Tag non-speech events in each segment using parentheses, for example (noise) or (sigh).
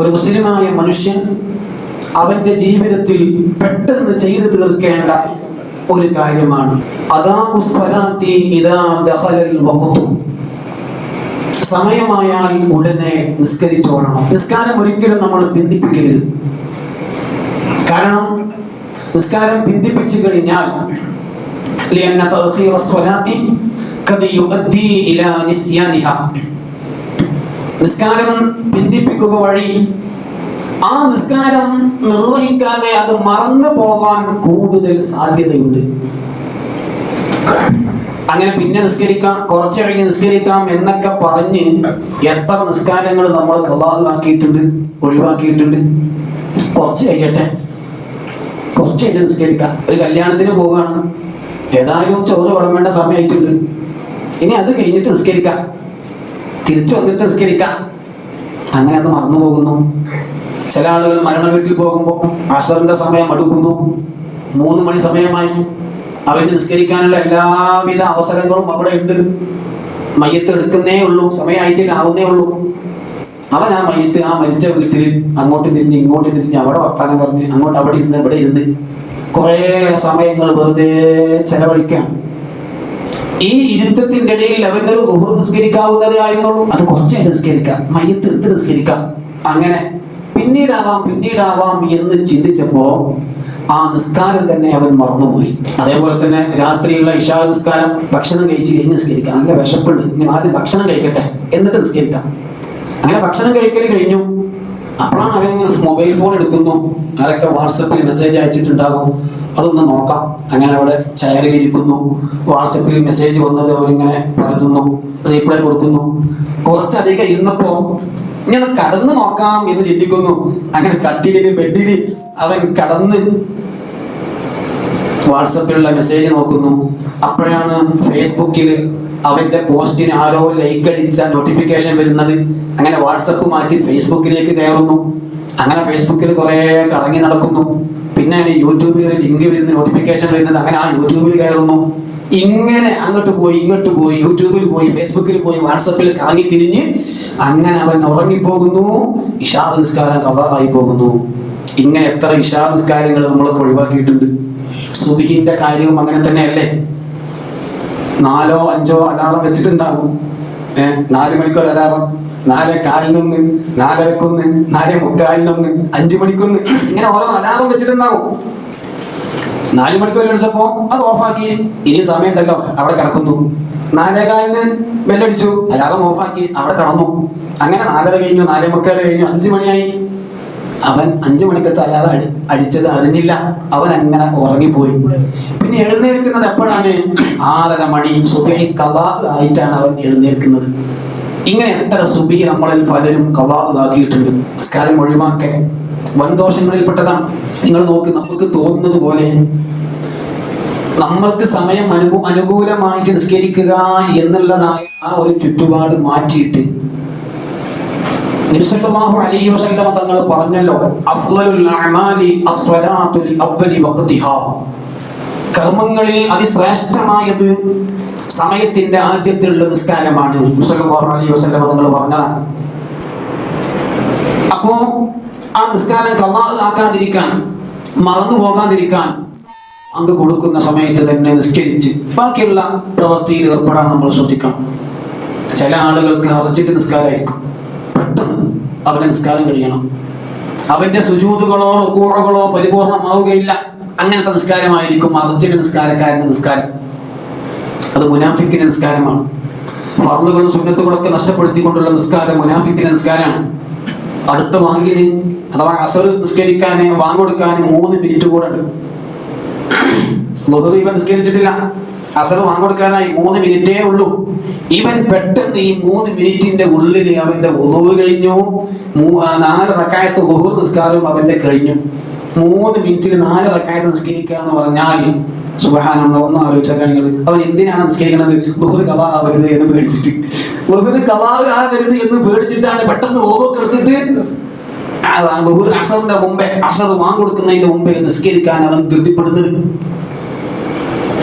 ഒരു മുസ്ലിമായ മനുഷ്യൻ അവന്റെ ജീവിതത്തിൽ പെട്ടെന്ന് ചെയ്തു തീർക്കേണ്ട ഒരു കാര്യമാണ്. സമയമായാൽ ഉടനെ നിസ്കരിച്ചോളണം. നിസ്കാരം ഒരിക്കലും നമ്മൾ ബന്ധിപ്പിക്കരുത് കാരണം നിസ്കാരം ബന്ധിപ്പിച്ചു കഴിഞ്ഞാൽ നിസ്കാരം ബന്ധിപ്പിക്കുക വഴി ആ നിസ്കാരം നിർവഹിക്കാതെ അത് മറന്നു പോകാൻ കൂടുതൽ സാധ്യതയുണ്ട്. അങ്ങനെ പിന്നെ നിസ്കരിക്കാം കുറച്ച് കഴിഞ്ഞ് നിസ്കരിക്കാം എന്നൊക്കെ പറഞ്ഞ് എത്ര നിസ്കാരങ്ങൾ നമ്മൾ കലാഹാക്കിയിട്ടുണ്ട് ഒഴിവാക്കിയിട്ടുണ്ട്. കുറച്ച് കഴിയട്ടെ. കുറച്ച് കഴിഞ്ഞ് നിസ്കരിക്കാം. ഒരു കല്യാണത്തിന് പോവുകയാണ്. ഏതായാലും ചോറ് വിളമ്പേണ്ട സമയമായിട്ടുണ്ട്. ഇനി അത് കഴിഞ്ഞിട്ട് നിസ്കരിക്കാം. തിരിച്ചു വന്നിട്ട് നിസ്കരിക്കാം അങ്ങനെ അത് മറന്നു പോകുന്നു. ചില ആളുകൾ മരണ വീട്ടിൽ പോകുമ്പോൾ അസറിന്റെ സമയം അടുക്കുന്നു. മൂന്ന് മണി സമയമായി അവന് നിസ്കരിക്കാനുള്ള എല്ലാവിധ അവസരങ്ങളും അവിടെ ഉണ്ട്. മയ്യത്ത് എടുക്കുന്നേ ഉള്ളൂ സമയമായിട്ടില്ല ആവുന്നേ ഉള്ളൂ അവൻ ആ മയ്യത്ത് ആ മരിച്ച വീട്ടിൽ അങ്ങോട്ട് തിരിഞ്ഞ് ഇങ്ങോട്ട് തിരിഞ്ഞ് അവിടെ വർത്താനം പറഞ്ഞ് അങ്ങോട്ട് അവിടെ ഇരുന്ന് ഇവിടെ ഇരുന്ന് കുറേ സമയങ്ങൾ വെറുതെ ചെലവഴിക്കുകയാണ്. ഈ ഇരുത്തത്തിന്റെ ഇടയിൽ അവന്റെ ഒരു ലുഹർ നിസ്കരിക്കാവുന്നതേ ആയിരുന്നുള്ളൂ. അത് കുറച്ചേ നിസ്കരിക്കാം. മയത്ത് എടുത്ത് നിസ്കരിക്കാം. അങ്ങനെ പിന്നീടാവാം പിന്നീടാവാം എന്ന് ചിന്തിച്ചപ്പോ ആ നിസ്കാരം തന്നെ അവൻ മറന്നുപോയി. അതേപോലെ തന്നെ രാത്രിയുള്ള ഇഷാ നിസ്കാരം ഭക്ഷണം കഴിച്ച് കഴിഞ്ഞ് നിസ്കരിക്കാം. നല്ല വിശപ്പുണ്ട്. ഇനി ആദ്യം ഭക്ഷണം കഴിക്കട്ടെ. എന്നിട്ട് നിസ്കരിക്കാം. അങ്ങനെ ഭക്ഷണം കഴിക്കൽ കഴിഞ്ഞു. അപ്പോഴാണ് അവൻ മൊബൈൽ ഫോൺ എടുക്കുന്നു. അതൊക്കെ വാട്സപ്പിൽ മെസ്സേജ് അയച്ചിട്ടുണ്ടാകും. അതൊന്ന് നോക്കാം. അങ്ങനെ അവിടെ ചെയറിൽ ഇരിക്കുന്നു വാട്സപ്പിൽ മെസ്സേജ് വന്നത് അവരിങ്ങനെ പറയുന്നു റീപ്ലൈ കൊടുക്കുന്നു. കുറച്ചധികം ഇരുന്നപ്പോ ഇങ്ങനെ കടന്ന് നോക്കാം എന്ന് ചിന്തിക്കുന്നു. അങ്ങനെ കട്ടിലിൽ ബെഡിൽ അവൻ കടന്ന് വാട്സപ്പിലുള്ള മെസ്സേജ് നോക്കുന്നു. അപ്പോഴാണ് ഫേസ്ബുക്കിൽ അവന്റെ പോസ്റ്റിന് ആരോ ലൈക്ക് അടിച്ച നോട്ടിഫിക്കേഷൻ വരുന്നത്. അങ്ങനെ വാട്സപ്പ് മാറ്റി ഫേസ്ബുക്കിലേക്ക് കയറുന്നു. അങ്ങനെ ഫേസ്ബുക്കിൽ കുറേ കറങ്ങി നടക്കുന്നു. പിന്നെയാണ് യൂട്യൂബിൽ ഒരു ലിങ്ക് വരുന്ന നോട്ടിഫിക്കേഷൻ വരുന്നത് അങ്ങനെ ആ യൂട്യൂബിൽ കയറുന്നു ഇങ്ങനെ അങ്ങോട്ട് പോയി ഇങ്ങോട്ട് പോയി യൂട്യൂബിൽ പോയി ഫേസ്ബുക്കിൽ പോയി വാട്സപ്പിൽ കറങ്ങി തിരിഞ്ഞ് അങ്ങനെ അവൻ ഉറങ്ങിപ്പോകുന്നു. ഇഷാ നിസ്കാരം കവറായി പോകുന്നു. ഇങ്ങനെ എത്ര ഇഷാ നിസ്കാരങ്ങൾ നമ്മളൊക്കെ ഒഴിവാക്കിയിട്ടുണ്ട്. സുബിഹിന്റെ കാര്യവും അങ്ങനെ തന്നെയല്ലേ? നാലോ അഞ്ചോ അലാറം വെച്ചിട്ടുണ്ടാകും. ഏഹ് നാല് മണിക്കൊരു അലാറം. നാല് കാലിനൊന്ന് നാലരക്കൊന്ന് നാല് മുക്കാലിനൊന്ന് അഞ്ചു മണിക്കൊന്ന്. ഇങ്ങനെ ഓരോ അലാറം വെച്ചിട്ടുണ്ടാവും. നാല് മണിക്ക് ബെല്ലടിച്ചപ്പോ അത് ഓഫാക്കി. ഇനി സമയമുണ്ടല്ലോ അവിടെ കിടക്കുന്നു. നാലേകാലിന് വെല്ലടിച്ചു അലാറം ഓഫാക്കി അവിടെ കിടന്നു. അങ്ങനെ നാലര കഴിഞ്ഞു നാലേ മുക്കാൽ കഴിഞ്ഞു അഞ്ചു മണിയായി. അവൻ അഞ്ചു മണിക്കത്തെ അലാറം അടി അടിച്ചത് അറിഞ്ഞില്ല. അവൻ അങ്ങനെ ഉറങ്ങിപ്പോയി. പിന്നെ എഴുന്നേൽക്കുന്നത് എപ്പോഴാണ്? ആറര മണി സുബൈ കലാ ആയിട്ടാണ് അവൻ എഴുന്നേൽക്കുന്നത്. ഇങ്ങനെ എത്ര സുബി നമ്മളിൽ പലരും കള്ളാതാക്കിയിട്ടുണ്ട് ആക്കിയിട്ടുണ്ട് ഒഴിവാക്കാൻ. വൻദോഷങ്ങളിൽപ്പെട്ടതാണ് നിങ്ങൾ നോക്ക് നമുക്ക് തോന്നുന്നത് പോലെ നമ്മൾക്ക് സമയം അനുകൂ അനുകൂലമായിട്ട് നിസ്കരിക്കുക എന്നുള്ളതായ ആ ഒരു ചുറ്റുപാട് മാറ്റിയിട്ട് തങ്ങൾ പറഞ്ഞല്ലോ അമാലി കർമ്മങ്ങളിൽ അതിശ്രേഷ്ഠമായത് സമയത്തിന്റെ ആദ്യത്തിലുള്ള നിസ്കാരമാണ്. അലൈഹി വസല്ലം തങ്ങൾ പറഞ്ഞതാണ് അപ്പോ ആ നിസ്കാരം കള്ളാഹ് ആക്കാതിരിക്കാൻ മറന്നു പോകാതിരിക്കാൻ അങ്ങ് കൊടുക്കുന്ന സമയത്ത് തന്നെ നിസ്കരിച്ച് ബാക്കിയുള്ള പ്രവൃത്തിയിൽ ഏർപ്പെടാൻ നമ്മൾ ശ്രദ്ധിക്കണം. ചില ആളുകൾക്ക് അർജന്റ് നിസ്കാരമായിരിക്കും. പെട്ടെന്ന് അവന്റെ നിസ്കാരം കഴിയണം. അവന്റെ സുജൂതുകളോ കൂറകളോ പരിപൂർണമാവുകയില്ല. അങ്ങനത്തെ നിസ്കാരമായിരിക്കും അർജന്റ് നിസ്കാരക്കാരന്റെ നിസ്കാരം. അത് മുനാഫിക്കിന്റെ നിസ്കാരമാണ്. ഫർളുകളും സുന്നത്തുകളൊക്കെ നഷ്ടപ്പെടുത്തിക്കൊണ്ടുള്ള നിസ്കാരം മുനാഫിക്കിന്റെ നിസ്കാരമാണ്. അടുത്ത വാങ്ങിന് അഥവാ അസർ നിസ്കരിക്കാന് വാങ്ങൊടുക്കാന് മൂന്ന് മിനിറ്റ് കൂടെ ഉണ്ട്. നിസ്കരിച്ചിട്ടില്ല. അസർ വാങ്ങൊടുക്കാനായി മൂന്ന് മിനിറ്റേ ഉള്ളൂ. ഇവൻ പെട്ടെന്ന് ഈ മൂന്ന് മിനിറ്റിന്റെ ഉള്ളിൽ അവന്റെ ഉളവ് കഴിഞ്ഞു. നാല് റക്കായത്ത് ലുഹർ നിസ്കാരവും അവന്റെ കഴിഞ്ഞു. മൂന്ന് മിനിറ്റിൽ നാല് റക്കായത്ത് നിസ്കരിക്കുക എന്ന് പറഞ്ഞാൽ സുബഹാനം ഒന്ന് ആലോചിച്ചാൽ കാണികൾ അവൻ എന്തിനാണ് നിസ്കരിക്കുന്നത് ലുഹർ കഥ ആവരുത് എന്ന് പേടിച്ചിട്ട്. ലുഹർ കഥാ ആവരുത് എന്ന് പേടിച്ചിട്ടാണ് പെട്ടെന്ന് ഓവൊക്കെ എടുത്തിട്ട് അസറിന്റെ മുമ്പേ അസർ വാങ്ങൊടുക്കുന്നതിന്റെ മുമ്പേ നിസ്കരിക്കാൻ അവൻ ധൃതിപ്പെടുന്നത്.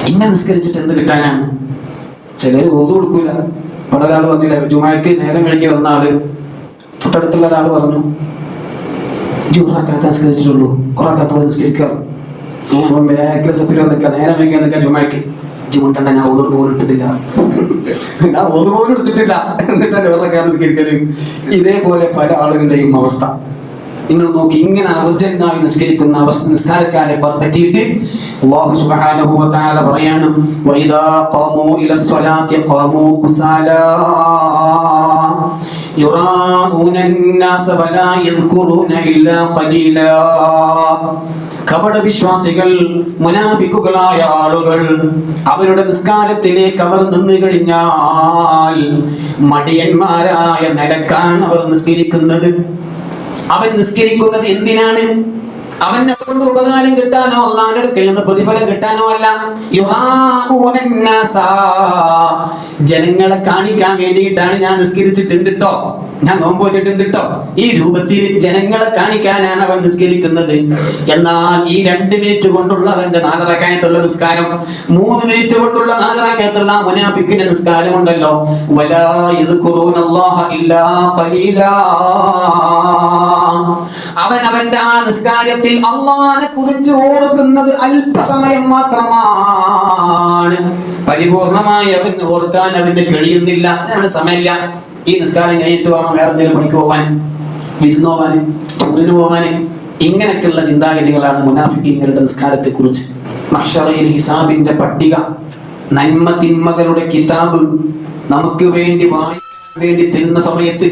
ഇങ്ങനെ നിസ്കരിച്ചിട്ട് എന്ത് കിട്ടാനാണ്? ചിലർ ഓതു കൊടുക്കൂല. ഇവിടെ ഒരാൾ വന്നില്ല ജുമാക്ക് നേരം കഴിഞ്ഞ് വന്ന ആൾ. തൊട്ടടുത്തുള്ള ഒരാൾ പറഞ്ഞു ജുറാക്കാത്ത നിസ്കരിച്ചിട്ടുള്ളൂ ഉറക്കാത്തോടെ നിസ്കരിക്കാറ് അപ്പം ബാക്കിൽ സഫിൽ നിൽക്കുക. നേരെ വയ്ക്കാൻ നിൽക്കുക ജുമയ്ക്ക് ജുമുണ്ടണ്ട ഞാൻ ഓതർ പോലും ഇട്ടിട്ടില്ല ഞാൻ ഓതർ പോലും എടുത്തിട്ടില്ല. എന്നിട്ടാണ് ഉറക്കാൻ നിസ്കരിക്കൽ ഇതേപോലെ പല ആളുകളുടെയും അവസ്ഥ. നിങ്ങൾ നോക്കി ഇങ്ങനെ അർജന്റായി നിസ്കരിക്കുന്ന അവസ്ഥ നിസ്കാരക്കാരെ പറ്റിയിട്ട് അല്ലാഹു സുബ്ഹാനഹു വ തആല പറയാണ് വൈദാ ഖാമൂ ഇലസ്സലാത്തി ഖാമൂ കുസാലാ. കപടവിശ്വാസികൾ മുനാഫിക്കുകളായ ആളുകൾ അവരുടെ നിസ്കാരത്തിലേക്ക് അവർ നിന്നു കഴിഞ്ഞാൽ മടിയന്മാരായ നിലക്കാണ് അവർ നിസ്കരിക്കുന്നത്. അവൻ നിസ്കരിക്കുന്നത് എന്തിനാണ്? അവന്റെ കൊണ്ട് ഉപകാരം കിട്ടാനോ അള്ളാന്റെ അടുക്കൽ നിന്ന് പ്രതിഫലം കിട്ടാനോ അല്ല. ജനങ്ങളെ കാണിക്കാൻ വേണ്ടിയിട്ടാണ് ഞാൻ നിസ്കരിച്ചിട്ടുണ്ട് കേട്ടോ ഞാൻ നോമ്പ് പോയിട്ടുണ്ട് കേട്ടോ ഈ രൂപത്തിൽ ജനങ്ങളെ കാണിക്കാനാണ് അവൻ നിസ്കരിക്കുന്നത്. എന്നാൽ ഈ രണ്ട് മിനിറ്റ് കൊണ്ടുള്ള അവന്റെ നാലറക്കായത്തുള്ള നിസ്കാരം മൂന്ന് മിനിറ്റ് കൊണ്ടുള്ള നാലറക്കായത്തുള്ള മുനാഫിക്കിന്റെ നിസ്കാരം ഉണ്ടല്ലോ. വലാ അവൻ അവന്റെ ആ നിസ്കാരത്തിൽ അള്ളാഹ് അള്ളാനെ കുറിച്ച് ഓർക്കുന്നത് അല്പസമയം മാത്രമാണ്. പരിപൂർണമായി അവന് ഓർക്കാൻ അവന് കഴിയുന്നില്ല. അവന് സമയമില്ല. ഈ നിസ്കാരം കഴിഞ്ഞിട്ട് പോകാൻ വേറെ എന്തെങ്കിലും പണിക്ക് പോകാൻ വിരുന്ന് പോകാന് ടൂറിന് പോകാന് ഇങ്ങനെയൊക്കെയുള്ള ചിന്താഗതികളാണ് മുനാഫിക്കീങ്ങളുടെ നിസ്കാരത്തെ കുറിച്ച് ഹിസാബിന്റെ പട്ടിക നന്മ തിന്മകളുടെ കിതാബ് നമുക്ക് വേണ്ടി വായിക്കാൻ വേണ്ടി തരുന്ന സമയത്ത്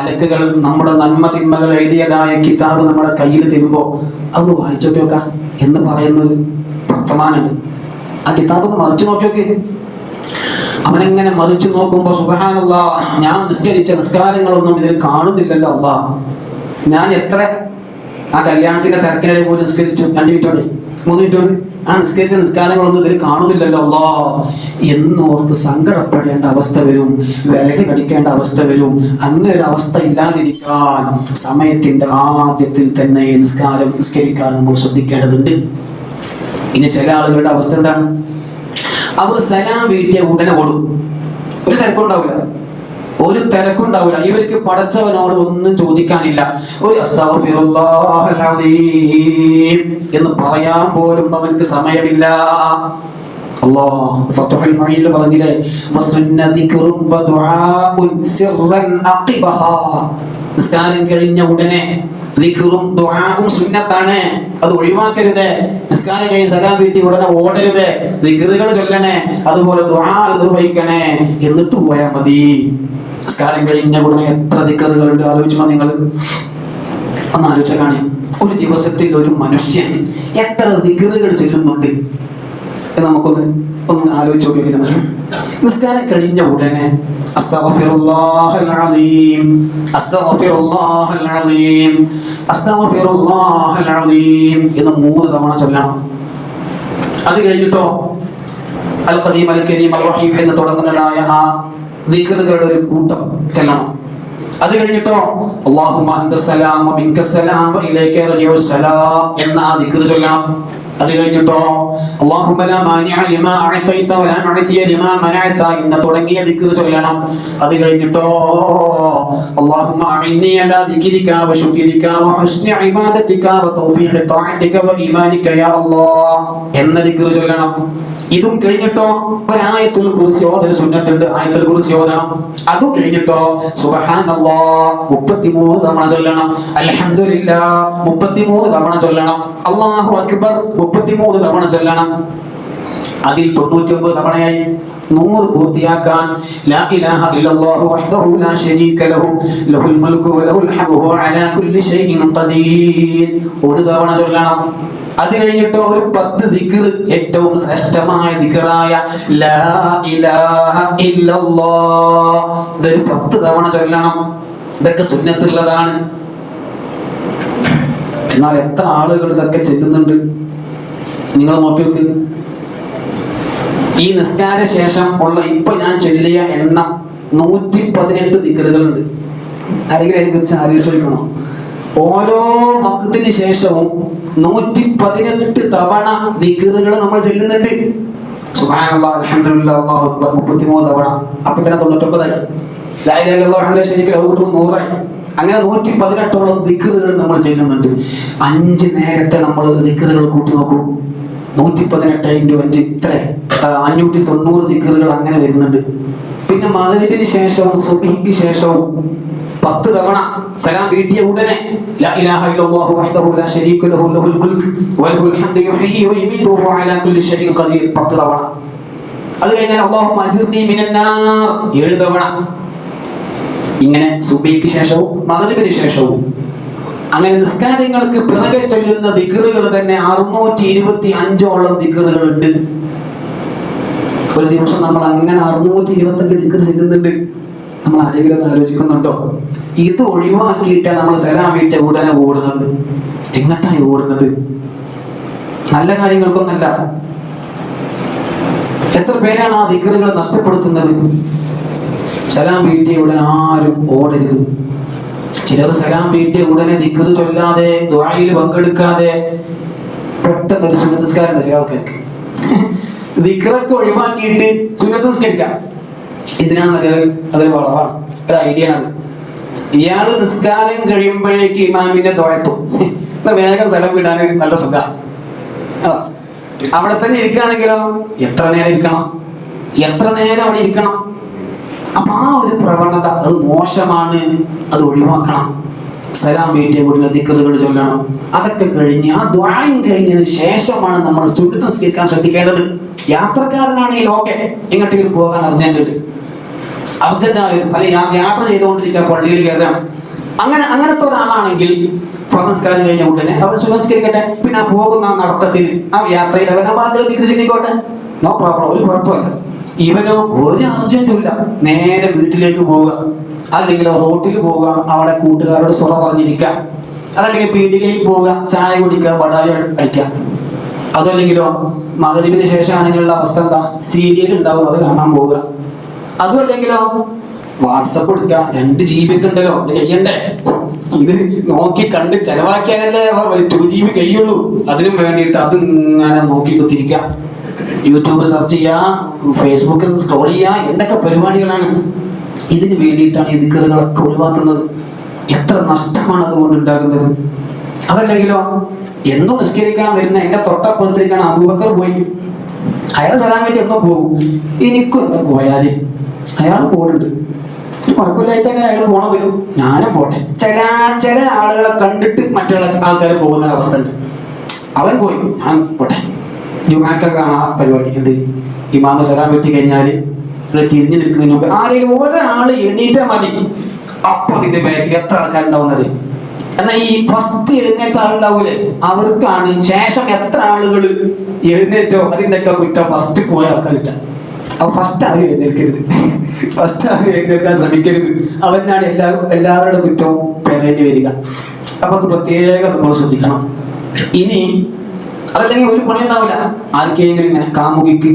മലക്കുകൾ നമ്മുടെ നന്മ തിന്മകൾ എഴുതിയതായ കിതാബ് നമ്മുടെ കയ്യിൽ തരുമ്പോ അത് വായിച്ചു നോക്കാം എന്ന് പറയുന്നൊരു വർത്തമാനുണ്ട് ആ കിതാബ് ഒന്ന് മറിച്ചു നോക്കിയൊക്കെ അവനെങ്ങനെ മറിച്ചു നോക്കുമ്പോൾ സുബഹാനല്ല ഞാൻ നിസ്കരിച്ച നിസ്കാരങ്ങളൊന്നും ഇതിൽ കാണുന്നില്ലല്ലോ അല്ല. ഞാൻ എത്ര ആ കല്യാണത്തിന്റെ തിരക്കിനിടെ പോലും നിസ്കരിച്ചു? രണ്ട് മിനിറ്റോടെ മൂന്ന് മിനിറ്റോടെ ആ നിസ്കരിച്ച നിസ്കാരങ്ങളൊന്നും ഇവർ കാണുന്നില്ലല്ലോ. അല്ലോ എന്നോർത്ത് സങ്കടപ്പെടേണ്ട അവസ്ഥ വരും. വിലക്ക് കടിക്കേണ്ട അവസ്ഥ വരും. അങ്ങനെ ഒരു അവസ്ഥ ഇല്ലാതിരിക്കാൻ സമയത്തിന്റെ ആദ്യത്തിൽ തന്നെ നിസ്കാരം നിസ്കരിക്കാൻ നമ്മൾ ശ്രദ്ധിക്കേണ്ടതുണ്ട്. ഇനി ചില ആളുകളുടെ അവസ്ഥ എന്താണ്? അവർ സലാം വീട്ടിയ ഉടനെ ഓടും. ഒരു തിരക്കുണ്ടാവില്ല. ഒരു തിരക്കുണ്ടാവില്ല ഇവർക്ക് പടച്ചവനോട് ഒന്നും ചോദിക്കാനില്ല. ഒരു എന്ന് പറയാൻ പോലും അവർക്ക് സമയമില്ല. നിസ്കാരം കഴിഞ്ഞ ഉടനെ സുന്നത്താണ്. അത് ഒഴിവാക്കരുത്. നിസ്കാരം കഴിഞ്ഞ് സലാം വീട്ടി ഉടനെ ഓടരുത്. ദിക്റുകൾ ചൊല്ലണേ അതുപോലെ ദുആ നിർവഹിക്കണേ. എന്നിട്ട് പോയാൽ മതി. നിസ്കാരം കഴിഞ്ഞ ഉടനെ എത്ര ദിക്റുകളുണ്ട് ആലോചിച്ചോ നിങ്ങൾ ഒന്ന് ആലോചിച്ച കാണി. ഒരു ദിവസത്തിൽ ഒരു മനുഷ്യൻ എത്ര ദിക്റുകൾ ചെല്ലുന്നുണ്ട്? എന്ന് നമുക്കൊന്ന് ഒന്ന് ആലോചിച്ച് നോക്കിയാൽ നിസ്കാരം കഴിഞ്ഞ ഉടനെ എന്ന് മൂന്ന് തവണ ചൊല്ലണം. അത് കഴിഞ്ഞിട്ടോ? അൽ ഖദീം അൽ കരീം അൽ റഹീം എന്ന് തുടങ്ങുന്നതായ ആ ദിക്റുകളുടെ ഒരു കൂട്ടം ചെല്ലണം. അത് കഴിഞ്ഞിട്ടോ എന്ന ആ ദിക്ർ ചൊല്ലണം. അത് കഴിഞ്ഞിട്ടോ എന്ന തുടങ്ങിയ ദിക്ർ ചൊല്ലണം. അത് കഴിഞ്ഞിട്ടോ എന്ന ദിക്ർ ചൊല്ലണം. ഇതും കഴിഞ്ഞിട്ടോ? ഒരായത്തുൽ കുറിച്ച് യോധന സുന്നത്തുണ്ട്. ആയത്തുൽ കുറിച്ച് ഓതണം അതും കഴിഞ്ഞിട്ടോ? സുബ്ഹാനല്ലാഹ് 33 തവണ ചൊല്ലണം. അൽഹംദുലില്ലാഹ് 33 തവണ ചൊല്ലണം. അല്ലാഹു അക്ബർ 33 തവണ ചൊല്ലണം. അതിൽ 99 തവണയായി നൂറ് പൂർത്തിയാക്കാൻ ലാ ഇലാഹ ഇല്ലല്ലാഹു വഹ്ദഹു ലാ ശരീക ലഹു ലഹുൽ മുൽക്കു വലഹുൽ ഹംദു അലാ കുല്ലി ഷൈഇൻ ഖദീർ. ഒരു തവണ ചൊല്ലണം. അത് കഴിഞ്ഞിട്ട് ഒരു പത്ത് ദിക്ർ ഏറ്റവും ശ്രേഷ്ഠമായ ദിക്റായ ലാ ഇലാഹ ഇല്ലല്ലാഹ്. ഇതൊരു പത്ത് തവണ ചൊല്ലണം. ഇതൊക്കെ സുന്നത്തുള്ളതാണ്. എന്നാൽ എത്ര ആളുകൾ ഇതൊക്കെ ചെല്ലുന്നുണ്ട്? നിങ്ങൾ നോക്കി നോക്ക് ഈ നിസ്കാര ശേഷം ഉള്ള ഇപ്പൊ ഞാൻ ചൊല്ലിയ എണ്ണം നൂറ്റി പതിനെട്ട് ദിക്കറുകളുണ്ട്. ആരെങ്കിലും അതിനെ കുറിച്ച് ആലോചിച്ച് ചോദിക്കണോ ഓരോ മക്കത്തിന് ശേഷവും നൂറ്റി പതിനെട്ട് തവണ ദിക്കറുകൾ നമ്മൾ ചെല്ലുന്നുണ്ട്. മുപ്പത്തിമൂന്ന് അൽഹംദുലില്ലാഹ് അല്ലാഹു അക്ബർ 33 തവണ. അപ്പൊ തന്നെ തൊണ്ണൂറ്റൊമ്പതായി. നൂറായി. അങ്ങനെ നൂറ്റി പതിനെട്ടോളം ദിക്കറുകൾ നമ്മൾ ചെല്ലുന്നുണ്ട്. അഞ്ച് നേരത്തെ നമ്മൾ ദിക്കറുകൾ കൂട്ടി നോക്കും നൂറ്റി പതിനെട്ട് ഇന്റു അഞ്ച് ഇത്ര. അഞ്ഞൂറ്റി തൊണ്ണൂറ് ദിക്കറുകൾ അങ്ങനെ വരുന്നുണ്ട്. പിന്നെ മകരവിന് ശേഷവും സുബിക്ക് ശേഷവും പത്ത് തവണ സലാം വീട്ടിയ ഉടനെ ലാ ഇലാഹ ലാ ഹംദു അലാ പത്ത് തവണ. അത് കഴിഞ്ഞാൽ അല്ലാഹുമ്മ അജിർനി മിനൻ ഏഴ് തവണ. ഇങ്ങനെ സുബൈക്ക് ശേഷവും മഗ്രിബിന് ശേഷവും അങ്ങനെ നിസ്കാരങ്ങൾക്ക് പിറകെ ചൊല്ലുന്ന ദിക്കറുകൾ തന്നെ അറുന്നൂറ്റി ഇരുപത്തി അഞ്ചോളം ദിക്കറുകൾ ഉണ്ട് ഒരു ദിവസം നമ്മൾ അങ്ങനെ അറുന്നൂറ്റി ഇരുപത്തഞ്ച് ദിക്കർ ചെല്ലുന്നുണ്ട്. നമ്മൾ ആരെങ്കിലും ആലോചിക്കുന്നുണ്ടോ? ഇത് ഒഴിവാക്കിയിട്ട് നമ്മൾ സലാം വീട്ടെ ഉടനെ ഓടുന്നത്. എങ്ങോട്ടായി ഓടുന്നത്? നല്ല കാര്യങ്ങൾക്കൊന്നല്ല. എത്ര പേരാണ് ആ ദിക്കറുകൾ നഷ്ടപ്പെടുത്തുന്നത്? സലാം വീട്ടിയ ഉടൻ ആരും ഓടരുത്. ചിലർ സലാം വീട്ടിൽ ഉടനെ ദിക്കത് ചൊല്ലാതെ ദ്വായിൽ പങ്കെടുക്കാതെ പെട്ടെന്ന് ഒരു സുഗന്ധസ്കാരം ചില ആൾക്കാർക്ക്. (laughs) ദിക്കറൊക്കെ ഒഴിവാക്കിയിട്ട് ഇതിനാണ് നല്ലത് അതൊരു വളവാണ്. ഒരു ഐഡിയ ആണ് ഇയാൾ നിസ്കാരം കഴിയുമ്പോഴേക്ക് ഇമാമിന്റെ തോഴത്തും (laughs) വേഗം സ്ഥലം വിടാൻ നല്ല സുഖ അവിടെ തന്നെ ഇരിക്കുകയാണെങ്കിലോ? എത്ര നേരം ഇരിക്കണം? എത്ര നേരം അവിടെ ഇരിക്കണം? ആ ഒരു പ്രവണത. അത് മോശമാണ്. അത് ഒഴിവാക്കണം. സലാം വീട്ടിയ കൂടി ദിക്കറുകൾ ചൊല്ലണം. അതൊക്കെ കഴിഞ്ഞ് ആ ദ്വാരം കഴിഞ്ഞതിന് ശേഷമാണ് നമ്മൾ സുഹൃത്ത് നിസ്കരിക്കാൻ ശ്രദ്ധിക്കേണ്ടത്. യാത്രക്കാരനാണെങ്കിൽ ഓക്കെ എങ്ങോട്ടെങ്കിലും പോകാൻ അർജന്റ് ഉണ്ട് അർജന്റ് ആയ ഒരു സ്ഥലം യാത്ര ചെയ്തുകൊണ്ടിരിക്കുക പള്ളിയിൽ കയറാം അങ്ങനെ അങ്ങനത്തെ ഒരാളാണെങ്കിൽ നമസ്കാരം കഴിഞ്ഞ ഉടനെ അവൻ സുഹസ്കരിക്കട്ടെ പിന്നെ പോകുന്ന നടത്തത്തിൽ ആ യാത്രയിൽ അവൻ ആ ഭാഗത്തിൽ തിരിച്ചിരിക്കോട്ടെ നോ പ്രോബ്ലം ഒരു കുഴപ്പമില്ല. ഇവനോ ഒരു അർജന്റും ഇല്ല നേരെ വീട്ടിലേക്ക് പോവുക. അല്ലെങ്കിൽ റോട്ടിൽ പോവുക. അവിടെ കൂട്ടുകാരോട് സുറ പറഞ്ഞിരിക്കുക. അതല്ലെങ്കിൽ പീടികയിൽ പോവുക. ചായ കുടിക്കുക. ബടായി അടിക്കുക. അതല്ലെങ്കിലോ മകരീവിന് ശേഷമാണെങ്കിലുള്ള അവസ്ഥ എന്താ? സീരിയൽ ഉണ്ടാവും. അത് കാണാൻ പോവുക. അതുമല്ലെങ്കിലോ വാട്സപ്പ് എടുക്കുക രണ്ട് ജി ബി ഉണ്ടല്ലോ. അത് കഴിയണ്ടേ? ഇത് നോക്കി കണ്ട് ചെലവാക്കിയാലല്ലേ ടു ജി ബി കഴിയുള്ളൂ. അതിനും വേണ്ടിയിട്ട് അത് ഇങ്ങനെ നോക്കി കുത്തിരിക്കുക. യൂട്യൂബ് സെർച്ച് ചെയ്യുക ഫേസ്ബുക്കിൽ സ്ക്രോൾ ചെയ്യുക എന്തൊക്കെ പരിപാടികളാണ്? ഇതിന് വേണ്ടിയിട്ടാണ് ഈ ദിക്കറുകളൊക്കെ ഒഴിവാക്കുന്നത്. എത്ര നഷ്ടമാണ് അതുകൊണ്ട് ഉണ്ടാകുന്നത്? അതല്ലെങ്കിലോ എന്നും നിസ്കരിക്കാൻ വരുന്ന എന്റെ തൊട്ടപ്പുറത്തേക്കാണ് അബൂബക്കർ പോയി. അയാൾ സലാം വേണ്ടി എന്നോ പോകും. എനിക്കും എന്താ പോയാൽ. അയാൾ പോണുണ്ട്. ഒരു കുഴപ്പമില്ലായിട്ടാണ് അയാൾ പോണത് ഞാനും പോട്ടെ. ചില ചില ആളുകളെ കണ്ടിട്ട് മറ്റുള്ള ആൾക്കാർ പോകുന്ന അവസ്ഥ ഉണ്ട്. അവൻ പോയി. ഞാൻ പോട്ടെ. ജുമാക്ക കാണാ പരിപാടി. എന്ത്? ഇമാമ സലാം വെട്ടി കഴിഞ്ഞാൽ ഇവിടെ തിരിഞ്ഞു നിൽക്കുന്നതിന് മുമ്പ് ആരെങ്കിലും ഒരാൾ എണീറ്റാ മതി. അപ്പൊ അതിന്റെ ബാക്കിൽ എത്ര ആൾക്കാരുണ്ടാവുന്നത്? എന്നാൽ ഈ ഫസ്റ്റ് എഴുന്നേറ്റ ആളുണ്ടാവൂലേ? അവർക്കാണ് ശേഷം എത്ര ആളുകൾ എഴുന്നേറ്റോ അതിന്റെ ഒക്കെ കുറ്റം ഫസ്റ്റ് പോയ ആൾക്കാർ കിട്ടാം അപ്പൊ ഫസ്റ്റ് ആരും എഴുന്നേൽക്കരുത്. ഫസ്റ്റ് ആരും എഴുന്നേൽക്കാൻ ശ്രമിക്കരുത്. അവനാണ് എല്ലാവരും എല്ലാവരുടെ കുറ്റവും പേരേണ്ടി വരിക. അപ്പൊ അത് പ്രത്യേകം നമ്മൾ ശ്രദ്ധിക്കണം. ഇനി അതല്ലെങ്കിൽ ഒരു പണി ഉണ്ടാവില്ല ആർക്കെങ്കിലും ഇങ്ങനെ കാമുകിക്ക്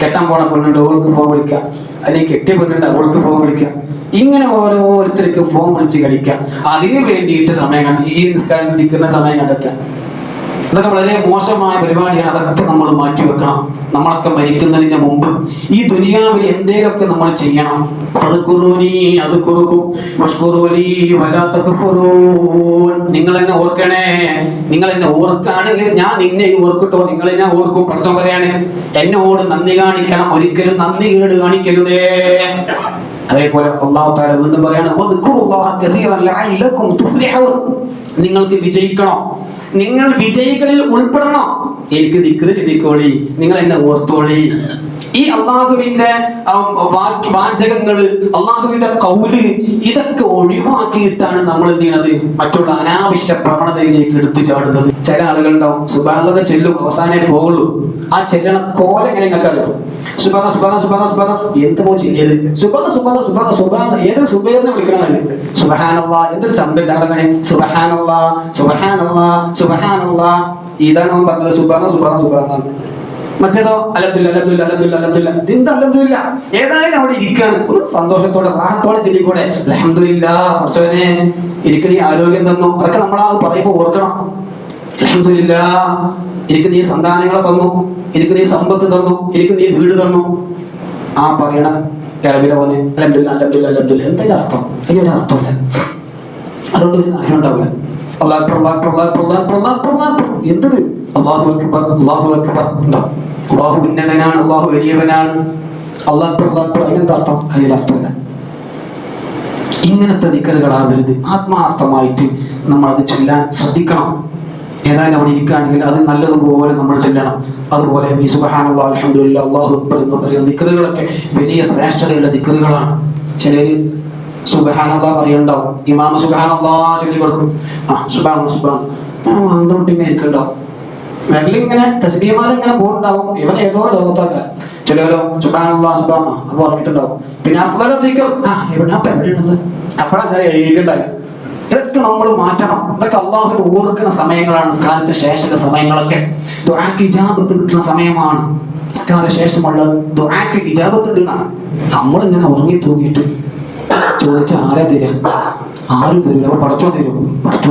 കെട്ടാൻ പോണ പെണ്ണുണ്ട് അവൾക്ക് ഫോൺ വിളിക്കാം അല്ലെങ്കിൽ കെട്ടിയ പെണ്ണുണ്ട് അവൾക്ക് ഫോൺ വിളിക്കാം ഇങ്ങനെ ഓരോരുത്തർക്ക് ഫോൺ വിളിച്ച് കളിക്കാം അതിന് വേണ്ടിയിട്ട് സമയം ഈ നിസ്കാരം നിൽക്കുന്ന സമയം കണ്ടെത്തുക. ഇതൊക്കെ വളരെ മോശമായ പരിപാടിയാണ്. അതൊക്കെ നമ്മൾ മാറ്റിവെക്കണം. നമ്മളൊക്കെ മരിക്കുന്നതിന് മുമ്പ് ഈ ദുനിയാവിൽ എന്തേലൊക്കെ നമ്മൾ ചെയ്യണം. അത് കുറൂനി അത് കുറുക്കും. നിങ്ങൾ എന്നെ ഓർക്കണേ. നിങ്ങൾ എന്നെ ഓർക്കുകയാണെങ്കിൽ ഞാൻ നിന്നെ ഓർക്കട്ടോ. നിങ്ങൾ എന്നെ ഓർക്കും. പഠിച്ചോ പറയാണ് എന്നോട് നന്ദി കാണിക്കണം. ഒരിക്കലും നന്ദി കേട് കാണിക്കരുതേ. അതേപോലെ അള്ളാഹു വീണ്ടും പറയാണ്. നിങ്ങൾക്ക് വിജയിക്കണോ? നിങ്ങൾ വിജയികളിൽ ഉൾപ്പെടണം? എനിക്ക് ദിക്റ് ലഭിക്കോളി നിങ്ങൾ എന്നെ ഓർത്തോളി. ഈ അള്ളാഹുവിന്റെ വാചകങ്ങൾ അള്ളാഹുവിന്റെ കൗൽ ഇതൊക്കെ ഒഴിവാക്കിയിട്ടാണ് നമ്മൾ എന്ത് ചെയ്യണത്? മറ്റുള്ള അനാവശ്യ പ്രവണതയിലേക്ക് എടുത്തു ചാടുന്നത്. ചില ആളുകൾ ഉണ്ടാവും സുബാദൊക്കെ ചെല്ലും അവസാനേ പോകുള്ളൂ ആ ചെല്ലണ കോല എങ്ങനെ നിങ്ങൾക്ക് അറിയാം? സുബാദ സുബാദ സുബാദ സുബാദ എന്ത് ചെയ്യൽ സുബാദ സുബാദ സുബാദ സുബാദ ഏതൊരു സുബേറിനെ വിളിക്കണമെന്ന് സുബഹാനല്ല എന്തൊരു ചന്ത നടക്കണേ സുബഹാനല്ല സുബഹാനല്ല സുബഹാനല്ല ഇതാണ് പറഞ്ഞത് സുബാദ സുബാദ സുബാദ മറ്റേതോ അലബ്ദുല്ല അലബ്ദുല്ല അലബ്ദുല്ല അലബ്ദുല്ല എന്ത് അലബ്ദുല്ല ഏതായാലും അവിടെ ഇരിക്കുകയാണ്. ഒരു സന്തോഷത്തോടെ റാഹത്തോടെ ചെല്ലിക്കൂടെ. അലഹമില്ല കുറച്ചവനെ എനിക്ക് നീ ആരോഗ്യം തന്നു. അതൊക്കെ നമ്മൾ ആ പറയുമ്പോൾ ഓർക്കണം. അലഹമില്ല എനിക്ക് നീ സന്താനങ്ങളെ തന്നു. എനിക്ക് നീ സമ്പത്ത് തന്നു. എനിക്ക് നീ വീട് തന്നു. ആ പറയണ ഇളവിലെ പോലെ അലബ്ദില്ല അലബ്ദില്ല അലബ്ദില്ല എന്തെങ്കിലും അർത്ഥം? അതിനൊരു അർത്ഥമില്ല അതുകൊണ്ട് ഒരു കാര്യം ഉണ്ടാവില്ല. അള്ളാഹ് പ്രഹ്ലാദ് പ്രഹ്ലാദ് അക്ബർ, അള്ളാഹ് അക്ബർ. എന്തത്? അള്ളാഹു അക്ബർ അള്ളാഹു അക്ബർ ഉണ്ടോ? അള്ളാഹു ഉന്നതനാണ് അള്ളാഹു വലിയവനാണ്. അള്ളാഹ് അള്ളാഹ് അതിനെന്താ അർത്ഥം? അതിന്റെ അർത്ഥമില്ല ഇങ്ങനത്തെ നിക്കറുകളാകരുത്. ആത്മാർത്ഥമായിട്ട് നമ്മൾ അത് ചൊല്ലാൻ ശ്രദ്ധിക്കണം. ഏതായാലും അവിടെ ഇരിക്കുകയാണെങ്കിൽ അത് നല്ലതുപോലെ നമ്മൾ ചെല്ലണം. അതുപോലെ ഈ സുബഹാനുള്ള അള്ളാഹു അക്ബർ പറയുന്ന ദിക്കറുകളൊക്കെ വലിയ ശ്രേഷ്ഠതയുള്ള ദിക്കറുകളാണ് ചിലര് സുബഹാനല്ലാ പറയുണ്ടാവും. ഇമാമ സുബഹാനല്ലാ ചൊല്ലി കൊടുക്കും ആ സുബാൻ സുബാൻ ഇങ്ങനെ ഇരിക്കുന്നുണ്ടാവും വിരലിങ്ങനെ തസ്ബീമാൽ ഇങ്ങനെ പോകുന്നുണ്ടാവും ഇവൻ ഏതോ ലോകത്തൊക്കെ. ചിലരോ സുബാനുള്ള സുബ്ഹാന അത് പറഞ്ഞിട്ടുണ്ടാവും. പിന്നെ അഫ്ദൽ ദിക്കർ ആ ഇവിടെ അപ്പൊ എവിടെയുള്ളത് അപ്പോഴാണ് എഴുതിയിട്ടുണ്ടായി ഇതൊക്കെ നമ്മൾ മാറ്റണം. ഇതൊക്കെ അള്ളാഹു ഓർക്കുന്ന സമയങ്ങളാണ്. നിസ്കാരത്തിന് ശേഷമുള്ള സമയങ്ങളൊക്കെ. ദുആക്ക് ഇജാബത്ത് കിട്ടുന്ന സമയമാണ്. നിസ്കാര ശേഷമുള്ള ദുആക്ക് ഇജാബത്ത് നമ്മൾ നമ്മളിങ്ങനെ ഉറങ്ങി തൂങ്ങിയിട്ട് ചോദിച്ചാൽ ആരെ തരിക? ആരും തരില്ല. പടച്ചോ തരുമോ? പടച്ചോ